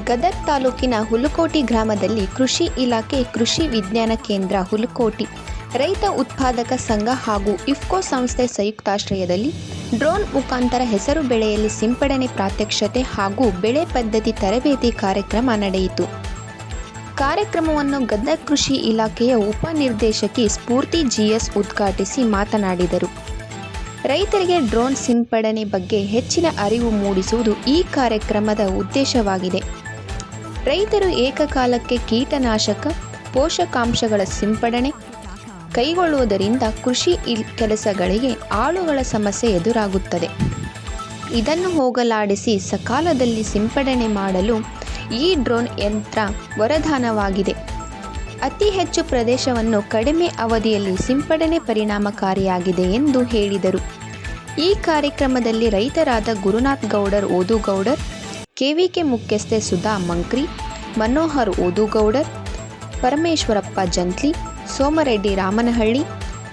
ಗದಗ್ ತಾಲೂಕಿನ ಹುಲುಕೋಟಿ ಗ್ರಾಮದಲ್ಲಿ ಕೃಷಿ ಇಲಾಖೆ ಕೃಷಿ ವಿಜ್ಞಾನ ಕೇಂದ್ರ ಹುಲುಕೋಟಿ ರೈತ ಉತ್ಪಾದಕ ಸಂಘ ಹಾಗೂ ಇಫ್ಕೋ ಸಂಸ್ಥೆ ಸಂಯುಕ್ತಾಶ್ರಯದಲ್ಲಿ ಡ್ರೋನ್ ಮುಖಾಂತರ ಹೆಸರು ಬೆಳೆಯಲ್ಲಿ ಸಿಂಪಡಣೆ ಪ್ರಾತ್ಯಕ್ಷತೆ ಹಾಗೂ ಬೆಳೆ ಪದ್ಧತಿ ತರಬೇತಿ ಕಾರ್ಯಕ್ರಮ ನಡೆಯಿತು. ಕಾರ್ಯಕ್ರಮವನ್ನು ಗದಗ್ ಕೃಷಿ ಇಲಾಖೆಯ ಉಪನಿರ್ದೇಶಕಿ ಸ್ಫೂರ್ತಿ ಜಿಎಸ್ ಉದ್ಘಾಟಿಸಿ ಮಾತನಾಡಿದರು. ರೈತರಿಗೆ ಡ್ರೋನ್ ಸಿಂಪಡಣೆ ಬಗ್ಗೆ ಹೆಚ್ಚಿನ ಅರಿವು ಮೂಡಿಸುವುದು ಈ ಕಾರ್ಯಕ್ರಮದ ಉದ್ದೇಶವಾಗಿದೆ. ರೈತರು ಏಕಕಾಲಕ್ಕೆ ಕೀಟನಾಶಕ, ಪೋಷಕಾಂಶಗಳ ಸಿಂಪಡಣೆ ಕೈಗೊಳ್ಳುವುದರಿಂದ ಕೃಷಿ ಕೆಲಸಗಳಿಗೆ ಆಳುಗಳ ಸಮಸ್ಯೆ ಎದುರಾಗುತ್ತದೆ. ಇದನ್ನು ಹೋಗಲಾಡಿಸಿ ಸಕಾಲದಲ್ಲಿ ಸಿಂಪಡಣೆ ಮಾಡಲು ಈ ಡ್ರೋನ್ ಯಂತ್ರ ವರದಾನವಾಗಿದೆ. ಅತಿ ಹೆಚ್ಚು ಪ್ರದೇಶವನ್ನು ಕಡಿಮೆ ಅವಧಿಯಲ್ಲಿ ಸಿಂಪಡಣೆ ಪರಿಣಾಮಕಾರಿಯಾಗಿದೆ ಎಂದು ಹೇಳಿದರು. ಈ ಕಾರ್ಯಕ್ರಮದಲ್ಲಿ ರೈತರಾದ ಗುರುನಾಥ್ ಗೌಡರ್ ಓದುಗೌಡರ್ ಕೆವಿಕೆ ಮುಖ್ಯಸ್ಥೆ ಸುಧಾ ಮಂಕ್ರಿ ಮನೋಹರ್ ಓದುಗೌಡರ್ ಪರಮೇಶ್ವರಪ್ಪ ಜಂತ್ಲಿ ಸೋಮರೆಡ್ಡಿ ರಾಮನಹಳ್ಳಿ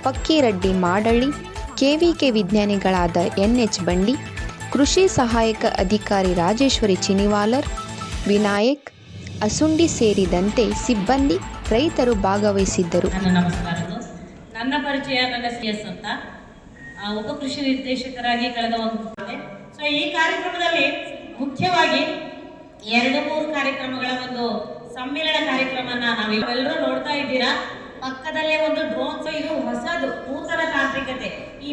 ಪಕ್ಕಿರೆಡ್ಡಿ ಮಾಡಳ್ಳಿ ಕೆವಿಕೆ ವಿಜ್ಞಾನಿಗಳಾದ ಎನ್ಎಚ್ ಬಂಡಿ ಕೃಷಿ ಸಹಾಯಕ ಅಧಿಕಾರಿ ರಾಜೇಶ್ವರಿ ಚಿನಿವಾಲರ್ ವಿನಾಯಕ್ ಅಸುಂಡಿ ಸೇರಿದಂತೆ ಸಿಬ್ಬಂದಿ ರೈತರು ಭಾಗವಹಿಸಿದ್ದರು. ನನ್ನ ಪರಿಚಯ ನನ್ನ ಎಸ್ ಅಂತ. ಆ, ಉಪ ಕೃಷಿ ನಿರ್ದೇಶಕರಾಗಿ ಕಳೆದ ಒಂದು ಸೊ ಈ ಕಾರ್ಯಕ್ರಮದಲ್ಲಿ ಮುಖ್ಯವಾಗಿ ಎರಡು ಮೂರು ಕಾರ್ಯಕ್ರಮಗಳ ಒಂದು ಸಮ್ಮೇಳನ ಕಾರ್ಯಕ್ರಮನ ನಾವೆಲ್ಲರೂ ನೋಡ್ತಾ ಇದ್ದೀರಾ? ಪಕ್ಕದಲ್ಲೇ ಒಂದು ಡ್ರೋನ್ ಇದು ಹೊಸದು, ನೂತನ ತಾಂತ್ರಿಕತೆ. ಈ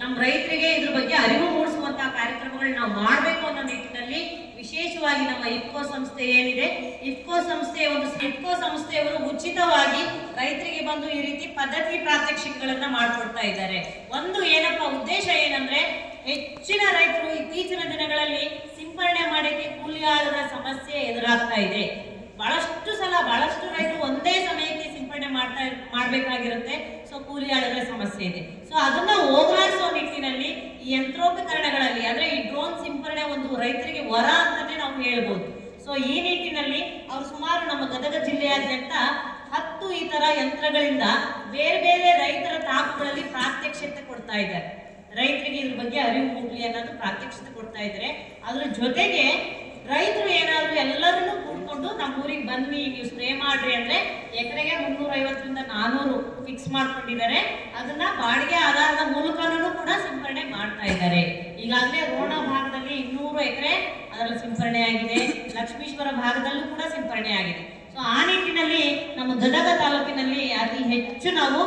ನಮ್ಮ ರೈತರಿಗೆ ಇದ್ರ ಬಗ್ಗೆ ಅರಿವು ಮೂಡಿಸುವಂತಹ ಕಾರ್ಯಕ್ರಮಗಳನ್ನ ನಾವು ಮಾಡಬೇಕು ಅನ್ನೋ ನಿಟ್ಟಿನಲ್ಲಿ ವಿಶೇಷವಾಗಿ ನಮ್ಮ ಇಫ್ಕೋ ಸಂಸ್ಥೆ ಏನಿದೆ, ಇಫ್ಕೋ ಸಂಸ್ಥೆ ಒಂದು ಇಫ್ಕೋ ಸಂಸ್ಥೆಯವರು ಉಚಿತವಾಗಿ ರೈತರಿಗೆ ಬಂದು ಈ ರೀತಿ ಪದ್ಧತಿ ಪ್ರಾತ್ಯಕ್ಷಿಕಗಳನ್ನ ಮಾಡ್ಕೊಡ್ತಾ ಇದ್ದಾರೆ. ಒಂದು ಏನಪ್ಪ ಉದ್ದೇಶ ಏನಂದ್ರೆ, ಹೆಚ್ಚಿನ ರೈತರು ಇತ್ತೀಚಿನ ದಿನಗಳಲ್ಲಿ ಸಿಂಪರಣೆ ಮಾಡಕ್ಕೆ ಕೂಲಿ ಆಳುಗಳ ಸಮಸ್ಯೆ ಎದುರಾಗ್ತಾ ಇದೆ. ಬಹಳಷ್ಟು ಸಲ ಬಹಳಷ್ಟು ರೈತರು ಒಂದೇ ಸಮಯಕ್ಕೆ ಸಿಂಪಡಣೆ ಮಾಡ್ತಾ ಮಾಡಬೇಕಾಗಿರುತ್ತೆ. ಸೊ ಕೂಲಿ ಆಳುಗಳ ಸಮಸ್ಯೆ ಇದೆ. ಸೊ, ಅದನ್ನ ಹೋಗಲಾಡಿಸೋ ನಿಟ್ಟಿನಲ್ಲಿ ಈ ಯಂತ್ರೋಪಕರಣಗಳಲ್ಲಿ, ಅಂದ್ರೆ ಈ ಡ್ರೋನ್ ಸಿಂಪರಣೆ ಒಂದು ರೈತರಿಗೆ ವರ ಅಂತಾನೆ ನಾವು ಹೇಳ್ಬೋದು. ಸೊ, ಈ ನಿಟ್ಟಿನಲ್ಲಿ ಅವ್ರು ಸುಮಾರು ನಮ್ಮ ಗದಗ ಜಿಲ್ಲೆಯಾದ್ಯಂತ ಹತ್ತು ಈ ತರ ಯಂತ್ರಗಳಿಂದ ಬೇರೆ ಬೇರೆ ರೈತರ ತಾಕುಗಳಲ್ಲಿ ಪ್ರಾತ್ಯಕ್ಷತೆ ಕೊಡ್ತಾ ಇದ್ದಾರೆ. ರೈತರಿಗೆ ಇದ್ರ ಬಗ್ಗೆ ಅರಿವು ಮೂಡಲಿ ಅನ್ನೋದು ಪ್ರಾತ್ಯಕ್ಷತೆ ಕೊಡ್ತಾ ಇದ್ದಾರೆ. ಅದ್ರ ಜೊತೆಗೆ ರೈತರು ಏನಾದ್ರು ಎಲ್ಲರನ್ನೂ ಕೂಡ್ಕೊಂಡು ನಮ್ಮ ಊರಿಗೆ ಬನ್ನಿ ನೀವು ಸ್ಪ್ರೇ ಮಾಡ್ರಿ ಅಂದ್ರೆ ಎಕರೆಗೆ ಮುನ್ನೂರ ಐವತ್ತರಿಂದ ನಾನೂರು ಫಿಕ್ಸ್ ಮಾಡ್ಕೊಂಡಿದ್ದಾರೆ. ಅದನ್ನ ಬಾಡಿಗೆ ಆಧಾರದ ಮೂಲಕನೂ ಕೂಡ ಸಿಂಪರಣೆ ಮಾಡ್ತಾ ಇದ್ದಾರೆ. ಈಗಾಗಲೇ ರೋಣ ಭಾಗದಲ್ಲಿ ಇನ್ನೂರು ಎಕರೆ ಅದರಲ್ಲಿ ಸಿಂಪರಣೆ ಆಗಿದೆ. ಲಕ್ಷ್ಮೀಶ್ವರ ಭಾಗದಲ್ಲೂ ಕೂಡ ಸಿಂಪರಣೆ ಆಗಿದೆ. ಸೊ ಆ ನಿಟ್ಟಿನಲ್ಲಿ ನಮ್ಮ ಗದಗ ತಾಲೂಕಿನಲ್ಲಿ ಅತಿ ಹೆಚ್ಚು ನಾವು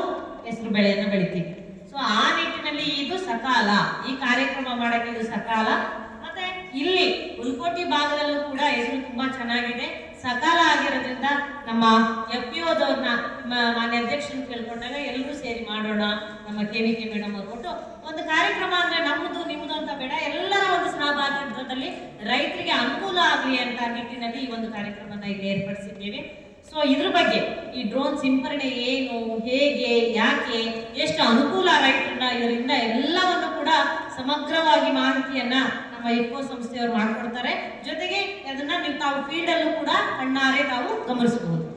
ಹೆಸರು ಬೆಳೆಯನ್ನು ಬೆಳಿತೀವಿ. ಸೊ ಆ ನಿಟ್ಟಿನಲ್ಲಿ ಇದು ಸಕಾಲ. ಈ ಕಾರ್ಯಕ್ರಮ ಮಾಡಕ್ಕೆ ಇದು ಸಕಾಲ. ಮತ್ತೆ ಇಲ್ಲಿ ಹುಲ್ಕೋಟಿ ಭಾಗದಲ್ಲೂ ಕೂಡ ಹೆಸರು ತುಂಬಾ ಚೆನ್ನಾಗಿದೆ. ಸಕಾಲ ಆಗಿರೋದ್ರಿಂದ ನಮ್ಮ ಎಫ್ ಪಿ ಓದವ್ರನ್ನ ಮಾನ್ಯ ಅಧ್ಯಕ್ಷರು ಕೇಳ್ಕೊಂಡಾಗ ಎಲ್ಲರೂ ಸೇರಿ ಮಾಡೋಣ, ನಮ್ಮ ಕೆ ವಿ ಕೆ ಮೇಡಮ್ ಅವ್ರು ಒಂದು ಕಾರ್ಯಕ್ರಮ ಅಂದ್ರೆ ನಮ್ಮದು ನಿಮ್ಮದು ಅಂತ ಬೇಡ, ಎಲ್ಲರ ಒಂದು ಸಹಭಾಗಿತ್ವದಲ್ಲಿ ರೈತರಿಗೆ ಅನುಕೂಲ ಆಗಲಿ ಅಂತ ನಿಟ್ಟಿನಲ್ಲಿ ಈ ಒಂದು ಕಾರ್ಯಕ್ರಮನ ಇಲ್ಲಿ ಏರ್ಪಡಿಸಿದ್ದೇವೆ. ಸೊ ಇದ್ರ ಬಗ್ಗೆ ಈ ಡ್ರೋನ್ ಸಿಂಪರಣೆ ಏನು, ಹೇಗೆ, ಯಾಕೆ, ಎಷ್ಟು ಅನುಕೂಲ ರೈತರನ್ನ ಇದರಿಂದ ಎಲ್ಲವನ್ನು ಕೂಡ ಸಮಗ್ರವಾಗಿ ಮಾಹಿತಿಯನ್ನ ನಮ್ಮ ಇಫೋ ಸಂಸ್ಥೆಯವರು ಮಾಡಿಕೊಡ್ತಾರೆ. ಜೊತೆಗೆ ಅದನ್ನ ನೀವು ತಾವು ಫೀಲ್ಡ್ ಅಲ್ಲೂ ಕೂಡ ಕಣ್ಣಾರೆ ತಾವು ಗಮನಿಸಬಹುದು.